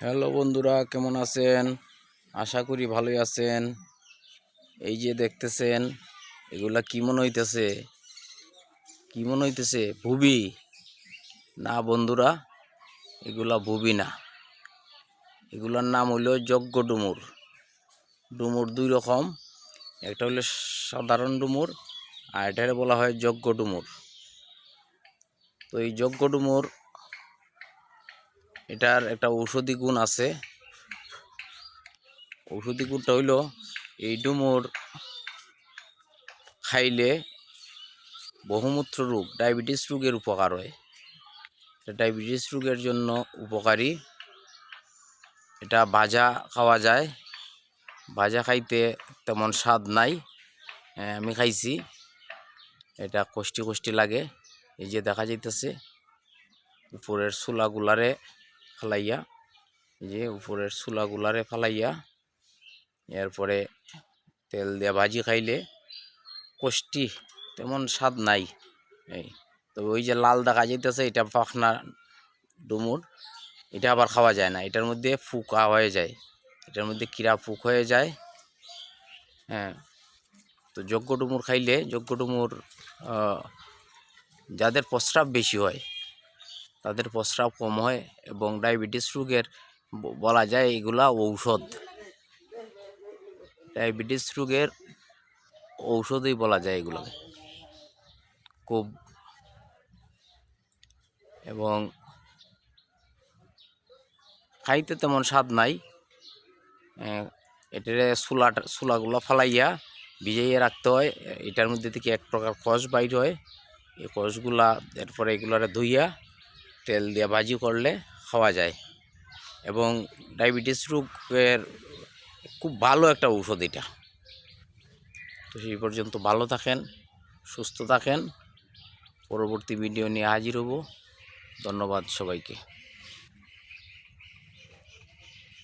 Hello বন্ধুরা, কেমন আছেন? আশা করি ভালোই আছেন। এই যে দেখতেছেন, এগুলা কি মনে হইতেছে? কি মনে হইতেছে? ভুবি? না বন্ধুরা, এগুলা ভুবি না। এগুলার নাম হইল যজ্ঞ ডুমুর। ডুমুর দুই রকম, একটা হইল সাধারণ ডুমুর আর এটারে বলা হয় যজ্ঞ ডুমুর। তো এই যজ্ঞ ডুমুর এটার একটা ঔষধি গুণ আছে। ঔষধি গুণটা হইল এই ডুমুর খাইলে বহুমূত্র রোগ ডায়াবেটিস রোগের উপকার হয়। ডায়াবেটিস রোগের জন্য উপকারী। এটা ভাজা খাওয়া যায়। ভাজা খাইতে তেমন স্বাদ নাই। হ্যাঁ, আমি খাইছি। এটা কষ্টি কষ্টি লাগে। এই যে দেখা যাইতেছে উপরের চুলাগুলারে ফালাইয়া যে উপরের চুলাগুলারে ফালাইয়া, এরপরে তেল দিয়ে ভাজি খাইলে কষ্টি, তেমন স্বাদ নাই। এই, তবে ওই যে লাল দেখা যাইতেছে, এটা পাখনা ডুমুর, এটা আবার খাওয়া যায় না। এটার মধ্যে ফুকা হয়ে যায়। এটার মধ্যে কিরা ফুক হয়ে যায়। হ্যাঁ তো যজ্ঞ ডুমুর খাইলে, যজ্ঞ ডুমুর যাদের প্রস্রাব বেশি হয় তাদের প্রস্রাব কম হয় এবং ডায়াবেটিস রোগের বলা যায় এগুলা ঔষধ। ডায়াবেটিস রোগের ঔষধই বলা যায় এগুলো। খুব এবং খাইতে তেমন স্বাদ নাই। এটার চুলাটা চুলাগুলো ফালাইয়া ভিজাইয়া রাখতে হয়। এটার মধ্যে থেকে এক প্রকার কষ বাইর হয়। এই কষগুলা এরপরে এগুলারে ধুইয়া তেল দিয়ে ভাজি করলে খাওয়া যায়। এবং ডায়াবেটিস রোগের খুব ভালো একটা ঔষধ এটা। তো সেই পর্যন্ত ভালো থাকেন, সুস্থ থাকেন। পরবর্তী ভিডিও নিয়ে হাজির হব। ধন্যবাদ সবাইকে।